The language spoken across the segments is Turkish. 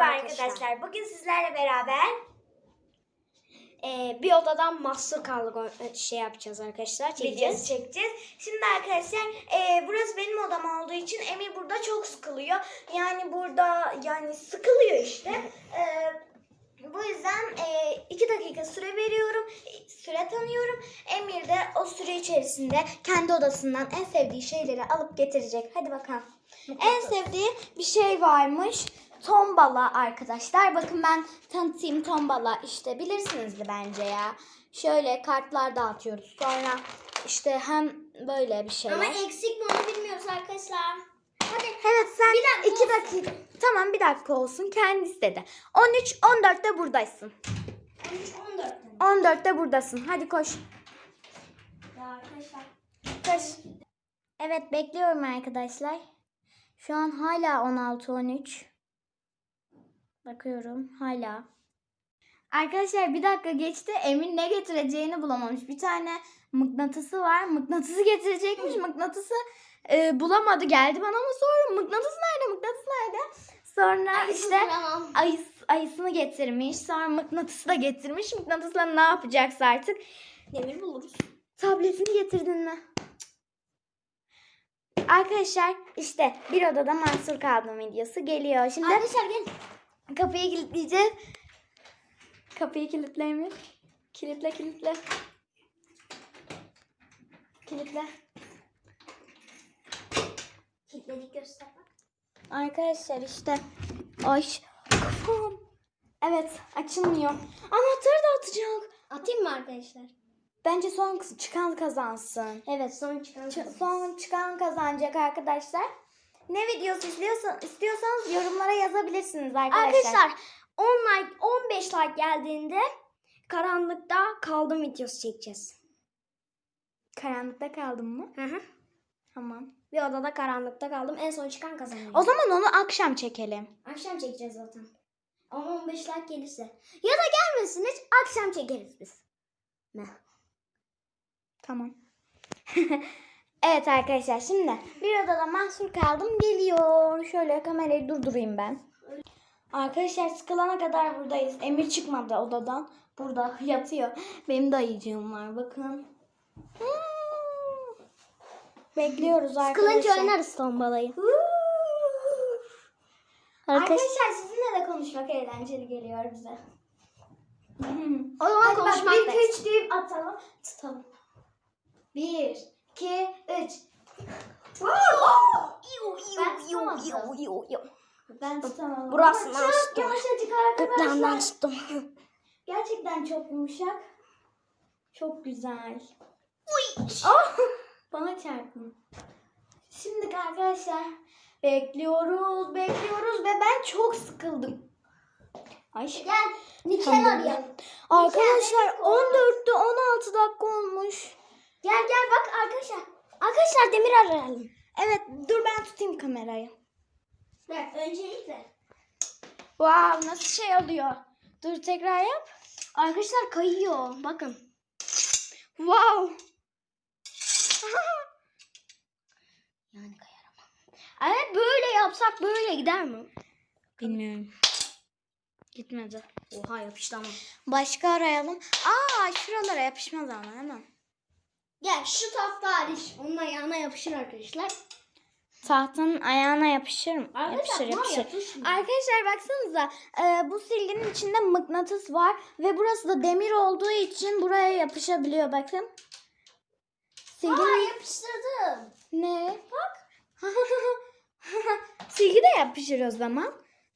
Merhaba arkadaşlar. Bugün sizlerle beraber Ee, bir odadan mahsur kaldık o- şey yapacağız arkadaşlar. Çekeceğiz. çekeceğiz. Şimdi arkadaşlar e, burası benim odam olduğu için Emir burada çok sıkılıyor. Yani burada yani sıkılıyor işte. E, bu yüzden e, iki dakika süre veriyorum. e, Süre tanıyorum. Emir de o süre içerisinde kendi odasından en sevdiği şeyleri alıp getirecek. Hadi bakalım. En sevdiği bir şey varmış. Tombala arkadaşlar. Bakın ben tanıtayım tombala. İşte bilirsinizdir bence ya. Şöyle kartlar dağıtıyoruz. Sonra işte hem böyle bir şeyler. Ama eksik mi onu bilmiyoruz arkadaşlar. Hadi. Evet sen Bir dakika iki dakika. Tamam bir dakika olsun. Kendisi dedi. 13 14'te buradaysın. 13 14 14'te buradasın. Hadi koş. Ya arkadaşlar. Koş. Evet bekliyorum arkadaşlar. Şu an hala 16 13. Bakıyorum hala. Arkadaşlar bir dakika geçti. Emin ne getireceğini bulamamış. Bir tane mıknatısı var. Mıknatısı getirecekmiş. Mıknatısı e, bulamadı. Geldi bana ama sonra mıknatıs nerede? Mıknatıs nerede? Sonra işte ayıs, ayısını getirmiş. Sonra mıknatısı da getirmiş. Mıknatısla ne yapacaksa artık. Demir buluruz. Tabletini getirdin mi? Arkadaşlar işte bir odada mahsur kaldım videosu geliyor. Şimdi Arkadaşlar gel. Kapıyı kilitleyeceğiz. Kapıyı kilitleyemiyor. Kilitle kilitle. Kilitle. Kilitledik göster bak. Arkadaşlar işte. Ay kafam. Evet açılmıyor. Anahtarı da atacak. Atayım mı arkadaşlar? Bence son çıkan kazansın. Evet son çıkan. Ç- son çıkan kazanacak arkadaşlar. Ne videosu istiyorsan, istiyorsanız yorumlara yazabilirsiniz arkadaşlar. Arkadaşlar 10 like 15 like geldiğinde karanlıkta kaldım videosu çekeceğiz. Karanlıkta kaldın mı? Hı hı. Tamam. Bir odada karanlıkta kaldım. En son çıkan kazanıyor. O zaman onu akşam çekelim. Akşam çekeceğiz zaten. Ama 15 like gelirse. Ya da gelmesin hiç akşam çekeriz biz. Ne? Tamam. evet arkadaşlar şimdi bir odada mahsur kaldım geliyor. Şöyle kamerayı durdurayım ben. Arkadaşlar sıkılana kadar buradayız. Emir çıkmadı odadan. Burada yatıyor. Benim de ayıcığım var bakın. Hmm. Bekliyoruz arkadaşlar. Sıkılınca oynarız tombalayı. Arkadaşlar sizinle de konuşmak eğlenceli geliyor bize. O zaman Hadi bak konuşmak 1 da 2 3 deyip atalım. Tutalım. 1 2 3 Ben tutamadım. Burasını Ama çok yumuşacık Gırtlağından arkadaşlar. tuttum. Gerçekten çok yumuşak. Çok güzel. Ah! Bana çarptın. Şimdi arkadaşlar bekliyoruz, bekliyoruz ve ben çok sıkıldım. Ay. Gel. Nikel Tamam. arayalım. Arkadaşlar 14'te 16 dakika olmuş. Gel gel bak arkadaşlar. Arkadaşlar demir arayalım. Evet dur ben tutayım kamerayı. Bak öncelikle. Wow nasıl şey oluyor? Dur tekrar yap. Arkadaşlar kayıyor. Bakın. Wow. Yani kayar ama. Evet böyle yapsak böyle gider mi? Bilmiyorum. Gitmedi. Oha yapıştı ama. Başka arayalım. Aa şuralara yapışmaz ama değil mi? Gel şu tahta hariç. Onun ayağına yapışır arkadaşlar. Tahtanın ayağına yapışır mı? Arkadaşlar, yapışır yapışır. Arkadaşlar baksanıza e, bu silginin içinde mıknatıs var ve burası da demir olduğu için buraya yapışabiliyor bakın. Silginin yapıştırdım. ne? Bak. Silgi de yapışır o zaman.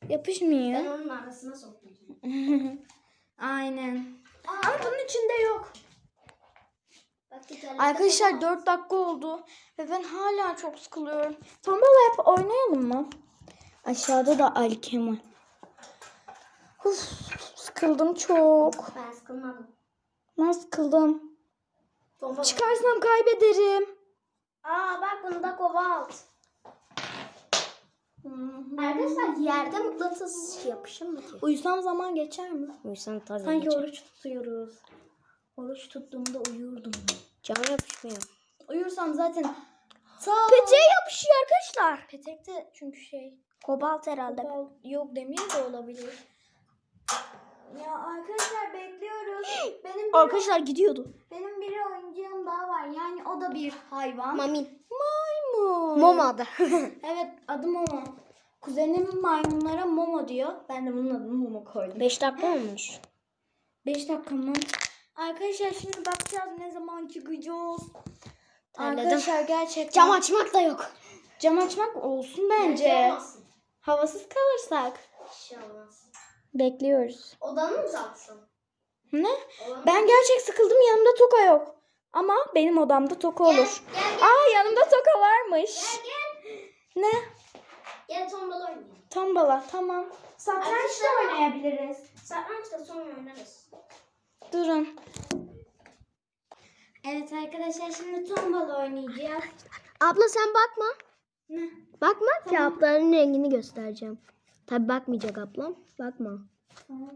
Yapışmıyor. Ben onun arasına soktum. Aynen. Ama bunun içinde yok. Arkadaşlar falan. 4 dakika oldu ve ben hala çok sıkılıyorum. Tombala yap oynayalım mı? Aşağıda da Ali Kemal. Uf, sıkıldım çok. Ben sıkılmadım. Ben sıkıldım. Tomba Çıkarsam kaybederim. Aa bak bunda kobalt. Arkadaşlar yerde mıknatıs yapışır mı ki? Uyusam zaman geçer mi? Uyusan tabii Sanki oruç tutuyoruz. Oruç tuttuğumda uyurdum. Can yapışmıyor. Uyursam zaten ta... Peteğe yapışıyor arkadaşlar. Petek de çünkü şey Kobalt herhalde. Kobalt- Yok demir de olabilir. Ya arkadaşlar bekliyoruz. Benim bir, Arkadaşlar gidiyordu. benim bir oyuncağım daha var. Yani o da bir hayvan. Mamin. Maymun. Momo adı. Evet adı Momo. Kuzenim maymunlara Momo diyor. Ben de bunun adını Momo koydum. 5 dakika olmuş. 5 dakika mı? Arkadaşlar şimdi bakacağız ne zaman çıkacağız. Terledim. Arkadaşlar gerçekten. Cam açmak da yok. Cam açmak olsun bence. Havasız kalırsak. İnşallah. Bekliyoruz. Odanı mı uzatsın? Ne? Ben gerçek sıkıldım yanımda toka yok. Ama benim odamda toka olur. Gel gel Aa yanımda toka varmış. gel. Ne? Gel tombala oynayalım. Tombala tamam. Satranç da oynayabiliriz. Satranç da sonra oynarız. Durun. Evet arkadaşlar şimdi tombala oynayacağız. Abla sen bakma. Ne? Bakma ki ablanın rengini göstereceğim. Tabi bakmayacak ablam. Bakma. Tamam.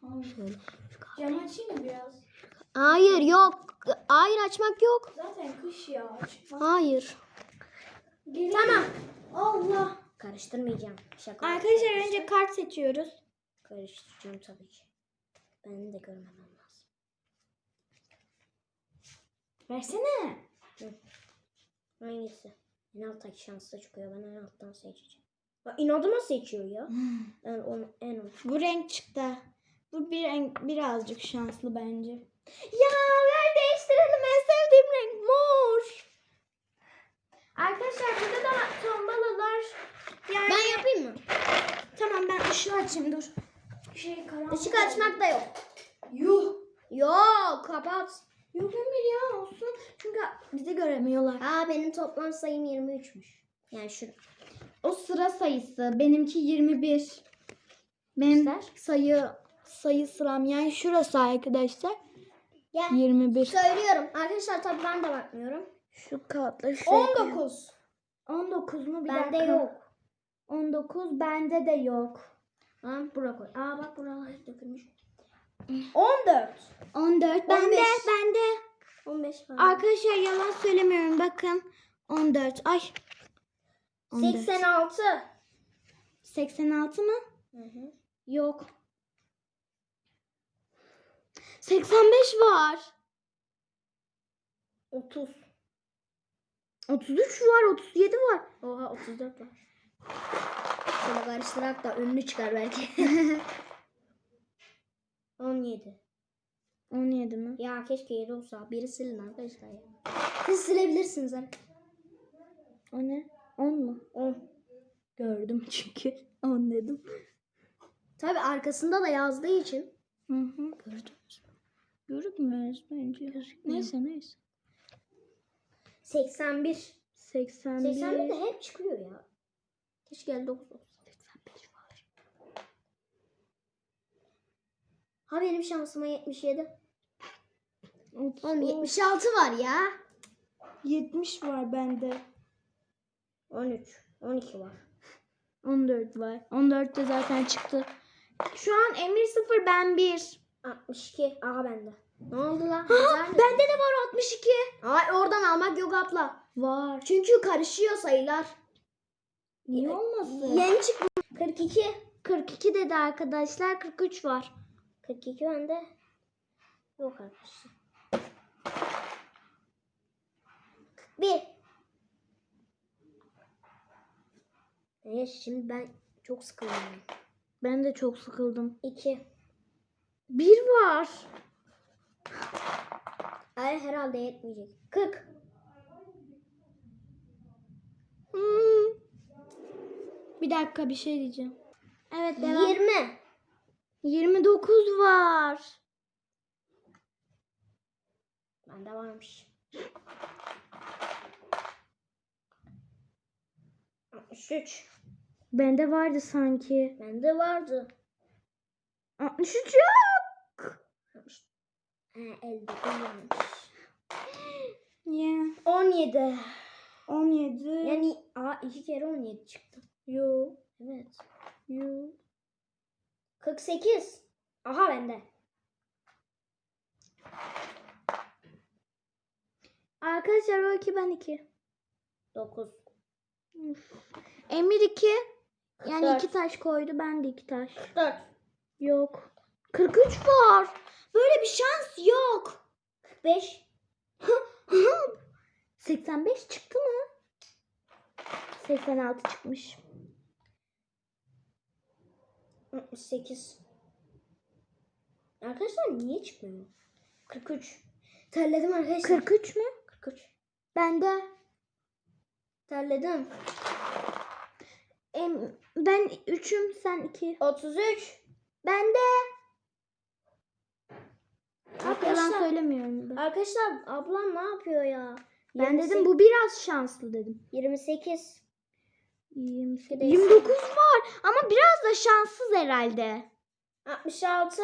Tamam. Şöyle. Cam açayım mı biraz? Hayır yok. Hayır açmak yok. Zaten kış ya. Açma. Hayır. Tamam. Allah. Karıştırmayacağım. Şaka. Arkadaşlar önce kart seçiyoruz. Karıştıracağım tabii ki. Ben de görmemem lazım. Versene. Hangisi? En alttaki şanslı çıkıyor. Ben en alttan seçeceğim. Ya inadıma seçiyor ya. Ben onu en alt. Bu renk çıktı. Bu bir renk birazcık şanslı bence. Ya ver değiştirelim en sevdiğim renk mor. Arkadaşlar burada da tombalalar. Yani... Ben yapayım mı? Tamam ben ışığı açayım dur. Şey karanlık. Işık açmak da yok. Yuh. Yok kapat. Yok Emir ya olsun. Çünkü bizi göremiyorlar. Aa benim toplam sayım 23'müş. Yani şu O sıra sayısı. Benimki 21. Benim Göster. sayı sayı sıram yani şurası arkadaşlar. Gel. 21. Söylüyorum. Arkadaşlar tabii ben de bakmıyorum. Şu kağıtları şu 19. 19 mu? Bir Bende dakika. yok. 19 bende de yok. Ha bura koy. Aa bak buralar dökülmüş. 14. 14 bende 15. bende. 15 falan. Arkadaşlar yalan söylemiyorum bakın. 14. Ay. 14. 86. 86 mı? Hı hı. Yok. 85 var. 30. 33 var, 37 var. Oha 34 var. Şöyle karıştırak da ünlü çıkar belki. 17. 17 mi? Ya keşke 7 olsa. Biri silin arkadaşlar ya. Siz silebilirsiniz hani. O ne? 10 mu? 10. Gördüm çünkü. 10 dedim. Tabi arkasında da yazdığı için. Hı hı. Gördünüz mü? Görünmez bence. Neyse neyse. 81. 81. 81 de hep çıkıyor ya. Keşke 59 olsa. 85 var. Ha benim şansıma 77. 30, Oğlum 76 var ya. 70 var bende. 13. 12 var. 14 var. 14 de zaten çıktı. Şu an Emir 0 ben 1. 62. Aha bende. Ne oldu lan? Bende de var 62. Ay oradan almak yok abla. Var. Çünkü karışıyor sayılar. Niye olmasın? Yeni çıkmış. 42. 42 dedi arkadaşlar. 43 var. 42 bende. Yok arkadaşlar. 41. Evet şimdi ben çok sıkıldım. Ben de çok sıkıldım. 2. 1 var. Ay herhalde yetmeyecek. 40. Hmm. Bir dakika bir şey diyeceğim. Evet devam. 20. 29 var. Bende varmış. 63. Bende vardı sanki. Bende vardı. 63 yok. He, elde varmış. Ya. 17. 17. Yani aa iki kere 17 çıktı. Yo. Evet. Yo. 48. Aha bende. Arkadaşlar o 2 ben 2. 9. Emir 2. Yani Dört. iki taş koydu. Ben de iki taş. 4. Yok. 43 var. Böyle bir şans yok. 45. 85 çıktı mı? 86 çıkmış. 68. Arkadaşlar niye çıkmıyor? 43. Terledim arkadaşlar. 43 mü? 43. Bende. Terledim. Em, ben 3'üm sen 2. 33. Bende. Yalan Arkadaşlar, söylemiyorum ben. arkadaşlar ablam ne yapıyor ya? Ben 28. dedim bu biraz şanslı dedim. 28. 28. Bir de 29 var ama biraz da şanssız herhalde. 66.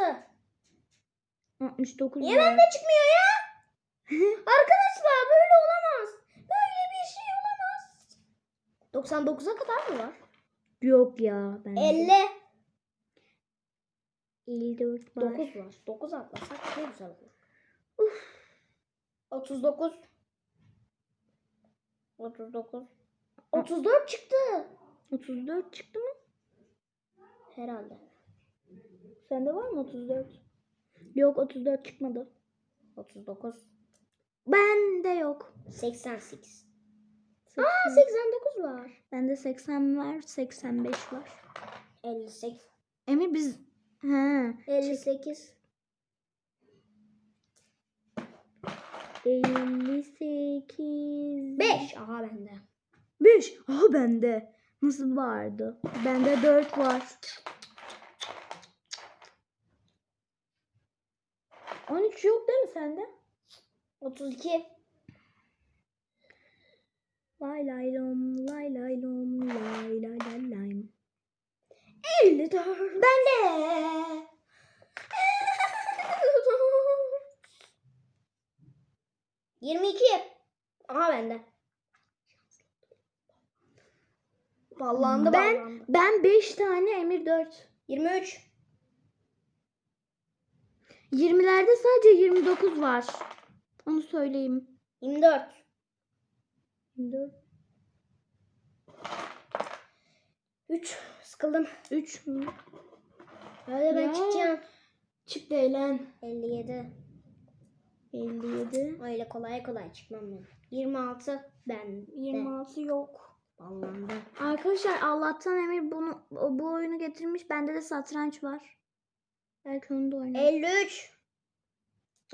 69 Niye bende çıkmıyor ya? Arkadaşlar böyle olamaz. Böyle bir şey olamaz. 99'a kadar mı var? Yok ya. Ben 50. 54 var. 9 var. 9 atlasak ne güzel olur. 39. 39. 34 çıktı. 34 çıktı mı? Herhalde. Sende var mı 34? Yok 34 çıkmadı. 39. Bende yok. 88. 80. Aa 89 var. Bende 80 var, 85 var. 58. Emir biz ha 58. 58 5. Aha bende. 5. Aha bende. Nasıl vardı? Bende 4 var. 13 yok değil mi sende? 32. Lay lay lom, lay lay lom, lay lay lay lay. 54. Bende. Yirmi iki. Aha bende. Ballandı Ben ballandı. ben 5 tane Emir 4. 23. 20'lerde sadece 29 var. Onu söyleyeyim. 24. 24. 3. Sıkıldım. 3 mü? Hadi ben Ya. çıkacağım. Çık da eğlen. 57. 57. Öyle kolay kolay çıkmam ben. 26. Ben. 26 yok. Ballandı. Arkadaşlar Allah'tan Emir bunu bu oyunu getirmiş. Bende de satranç var. Belki onu da oynarım. 53.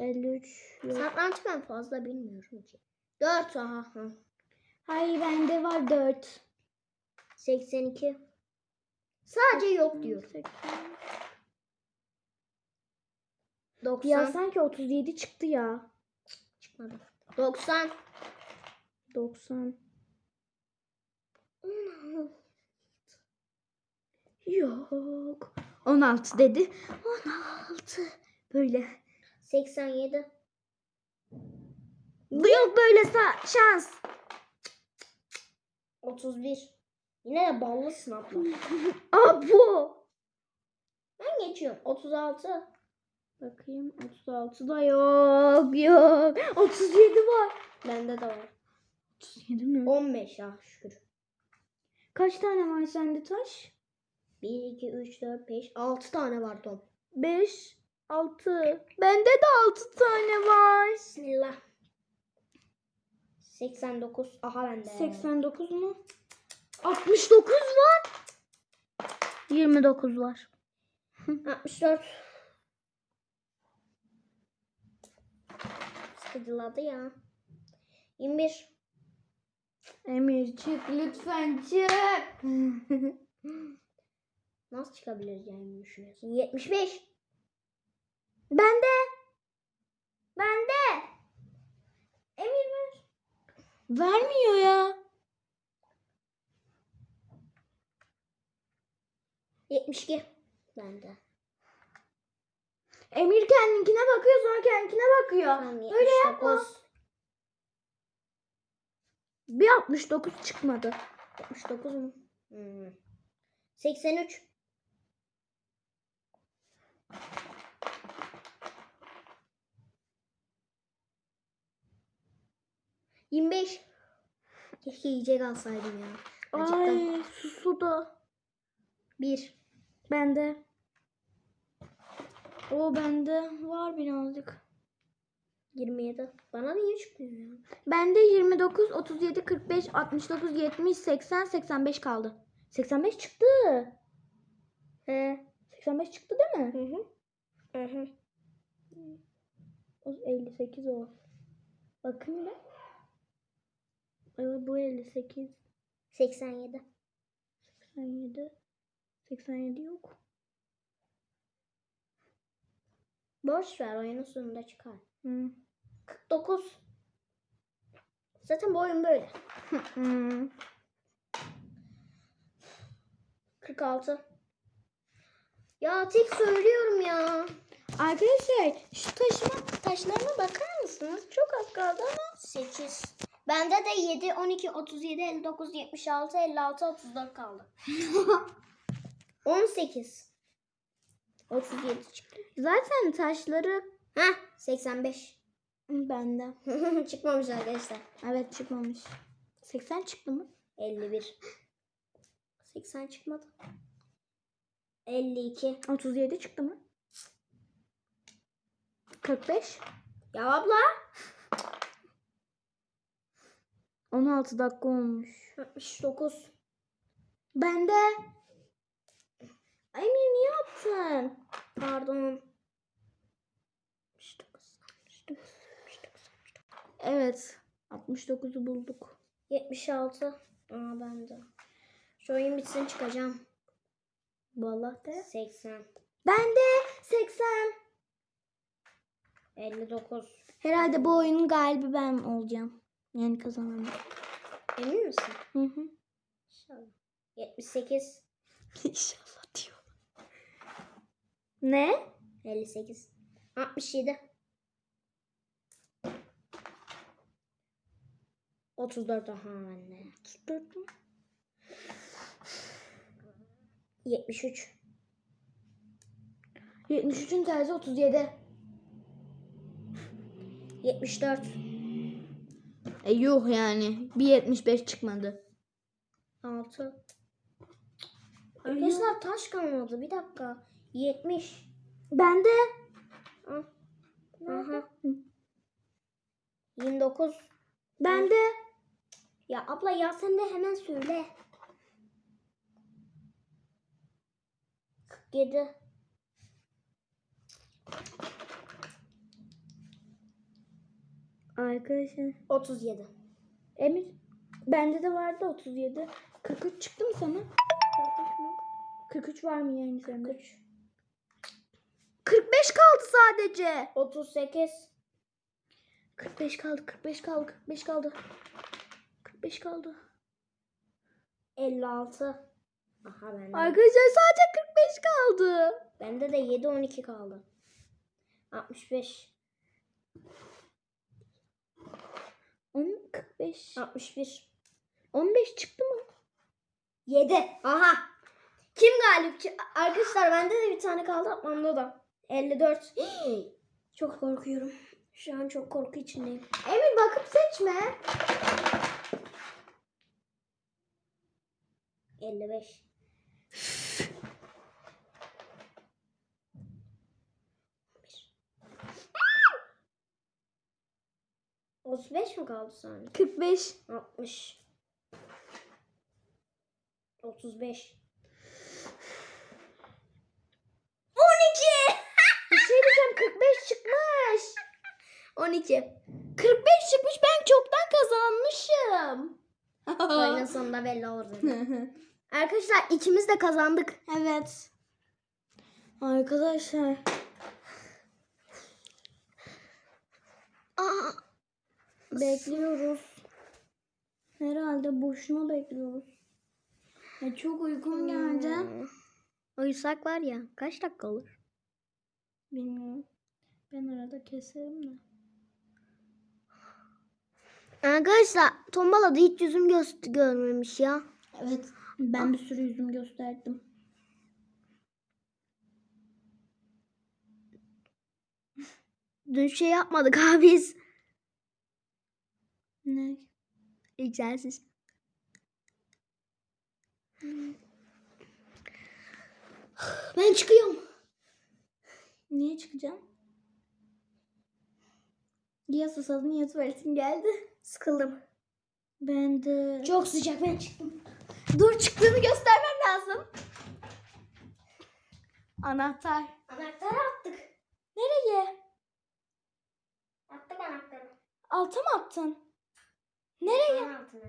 53 yok. Satranç ben fazla bilmiyorum ki. 4 aha. aha. Hayır bende var 4. 82. Sadece yok diyor. 90. Ya sanki 37 çıktı ya. Çıkmadı. 90. 90. Yok. 16 dedi. 16. Böyle. 87. Yok böyle şans. 31. Yine de ballısın abla. Aa bu. Ben geçiyorum. 36. Bakayım 36 da yok yok. 37 var. Bende de var. 37 mi? 15 ya şükür. Kaç tane var sende taş? 1, 2, 3, 4, 5, 6 tane var Tom. 5, 6. Bende de 6 tane var. Bismillah. 89. Aha bende. 89 mu? 69 var. 29 var. 64. Sıkıcıladı ya. 21. Emir çık lütfen çık. Nasıl çıkabileceğimi düşünüyorsun? 75. Bende. Bende. Emir ver. Vermiyor ya. 72. Bende. Emir kendinkine bakıyor sonra kendine bakıyor. Böyle yapma. 79. Bir 69 çıkmadı. 69 mu? Hmm. 83. Yirmi beş. Keşke yiyecek alsaydım ya. Acıktım. Ay su suda. Bir. Bende. O bende var birazcık. 27. Bana niye çıkmıyor ya? Bende 29, 37, 45, 69, 70, 80, 85 kaldı. 85 çıktı. He. 85 çıktı değil mi? Hı hı. Hı hı. O 58 o. Bakın bir. Evet bu 58. 87. 87. 87 yok. Boş ver oyunun sonunda çıkar. Hı. 49. Zaten bu oyun böyle. Hı. 46. Ya tek söylüyorum ya. Arkadaşlar şu taşıma taşlarına bakar mısınız? Çok az kaldı ama 8. Bende de 7, 12, 37, 59, 76, 56, 34 kaldı. 18. 37 çıktı. Zaten taşları Heh 85. bende. Çıkmamış arkadaşlar. Evet çıkmamış. 80 çıktı mı? 51. 80 çıkmadı. 52. 37 çıktı mı? 45. Ya abla. 16 dakika olmuş. 69. Bende. Ay Emir niye yaptın? Pardon. Evet. 69'u bulduk. 76. Aa bende. Şu oyun bitsin çıkacağım. Vallahi de. 80. Bende 80. 59. Herhalde bu oyunun galibi ben olacağım. Yani kazananım. Emin misin? Hı hı. İnşallah. 78. İnşallah. Ne? 58. 67. 34 aha anne. 44 mü? 73. 73'ün tersi 37. 74. E yuh yani. Bir 75 çıkmadı. 6. Arkadaşlar taş kalmadı. Bir dakika. 70. Bende. Ah. Aha. 29. Bende. Ya abla ya sen de hemen söyle. 47. Arkadaşlar. 37. Emir. Bende de vardı 37. 43 çıktı mı sana? 43 var mı yani sende? 43. 45 kaldı sadece. 38. 45 kaldı, 45 kaldı, 45 kaldı. 45 kaldı. 56. Aha bende. Arkadaşlar sadece 45 kaldı. Bende de 7 12 kaldı. 65. 10, 45. 61. 15 çıktı mı? 7. Aha. Kim galip? Arkadaşlar bende de bir tane kaldı. Atmamda da. 54. çok korkuyorum. Şu an çok korku içindeyim. Emir bakıp seçme. 55. Otuz beş mi kaldı saniye? 45. 60. 35. 12. Bir şey diyeceğim 45 çıkmış. 12. 45 çıkmış ben çoktan kazanmışım. Oyunun sonunda belli olur. Arkadaşlar ikimiz de kazandık. evet. Arkadaşlar. Aa, Bekliyoruz. Herhalde boşuna bekliyoruz. Ya çok uykum geldi. Hmm. Uyusak var ya kaç dakika olur? Bilmiyorum. Ben arada keserim de. Arkadaşlar tombalada hiç yüzüm gö- görmemiş ya. Evet. Ben bir sürü yüzüm gösterdim. Dün şey yapmadık abi biz. Ne? Egzersiz. Ben çıkıyorum. Niye çıkacağım? Ya susadın ya tuvaletin geldi. Sıkıldım. Ben de... Çok sıcak ben çıktım. Dur çıktığını göstermem lazım. Anahtar. Anahtarı attık. Nereye? Attık anahtarı. Alta mı attın? Nereye? Altına.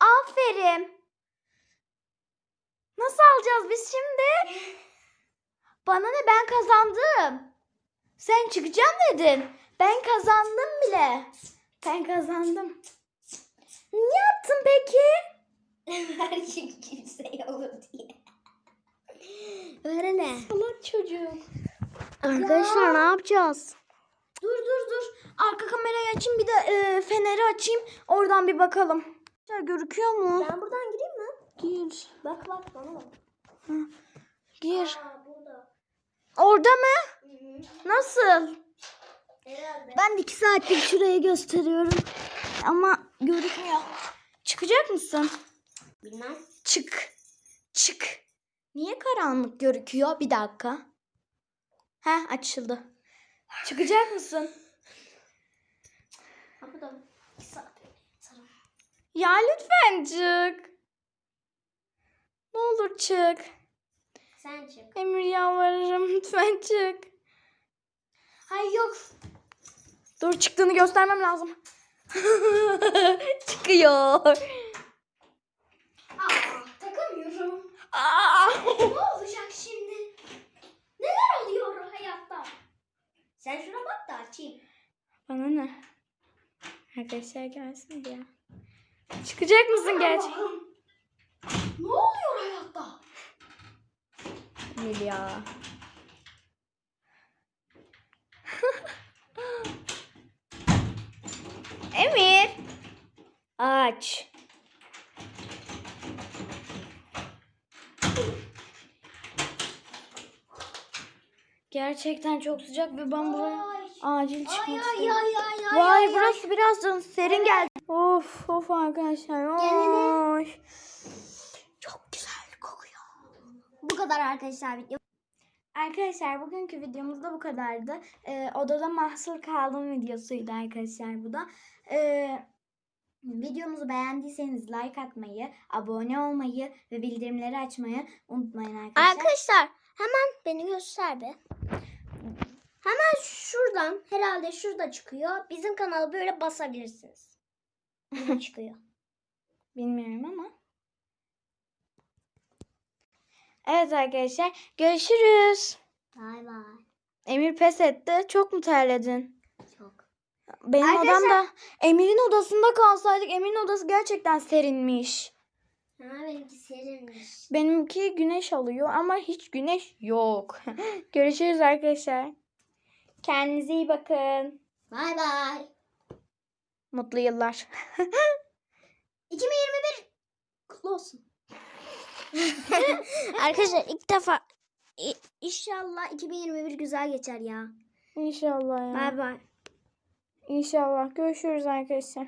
Aferin. Nasıl alacağız biz şimdi? Bana ne ben kazandım. Sen çıkacağım dedin. Ben kazandım bile. Ben kazandım. Niye attın peki? Her şey kimseye olur diye. Öğrene. Salak çocuk. Arkadaşlar ne yapacağız? Dur dur dur. Arka kamerayı açayım bir de e, feneri açayım. Oradan bir bakalım. Ya, Görüküyor mu? Ben buradan gireyim mi? Gir. Bak bak bana bak. Gir. Aa, burada. Orada mı? Nasıl? Ben de iki saattir şuraya gösteriyorum. Ama görükmüyor. Çıkacak mısın? Bilmem. Çık. Çık. Niye karanlık görüküyor? Bir dakika. Heh açıldı. Çıkacak mısın? Ya lütfen çık. Ne olur çık. Sen çık. Emir yalvarırım lütfen çık. Hayır yok. Dur çıktığını göstermem lazım. Çıkıyor. Aa, takamıyorum. Aa! ne olacak şimdi? Neler oluyor hayatta? Sen şuna bak da açayım. Bana ne? Arkadaşlar gelsin ya. Çıkacak mısın gerçek? Allah'ım. Ne oluyor hayatta? Emir ya. Emir. Aç. Gerçekten çok sıcak ve ben buraya Ay. acil çıkmak Ay ay ay ay ay. Vay ay, ay. burası birazdan serin geldi. Of of arkadaşlar. Oy. Çok güzel kokuyor. Bu kadar arkadaşlar video. Arkadaşlar bugünkü videomuz da bu kadardı. Ee, odada mahsur kaldım videosuydu arkadaşlar bu da. Ee, videomuzu beğendiyseniz like atmayı, abone olmayı ve bildirimleri açmayı unutmayın arkadaşlar. Arkadaşlar hemen beni göster be. Hemen şuradan herhalde şurada çıkıyor. Bizim kanalı böyle basabilirsiniz. Burada çıkıyor. Bilmiyorum ama. Evet arkadaşlar görüşürüz. Bay bay. Emir pes etti. Çok mu terledin? Benim Arkadaşlar- odamda Emir'in odasında kalsaydık Emir'in odası gerçekten serinmiş. Ha benimki serinmiş. Benimki güneş alıyor ama hiç güneş yok. Görüşürüz arkadaşlar. Kendinize iyi bakın. Bay bay. Mutlu yıllar. 2021 kutlu olsun. Arkadaşlar ilk defa İ- İnşallah 2021 güzel geçer ya. İnşallah ya. Bay bay. İnşallah. Görüşürüz arkadaşlar.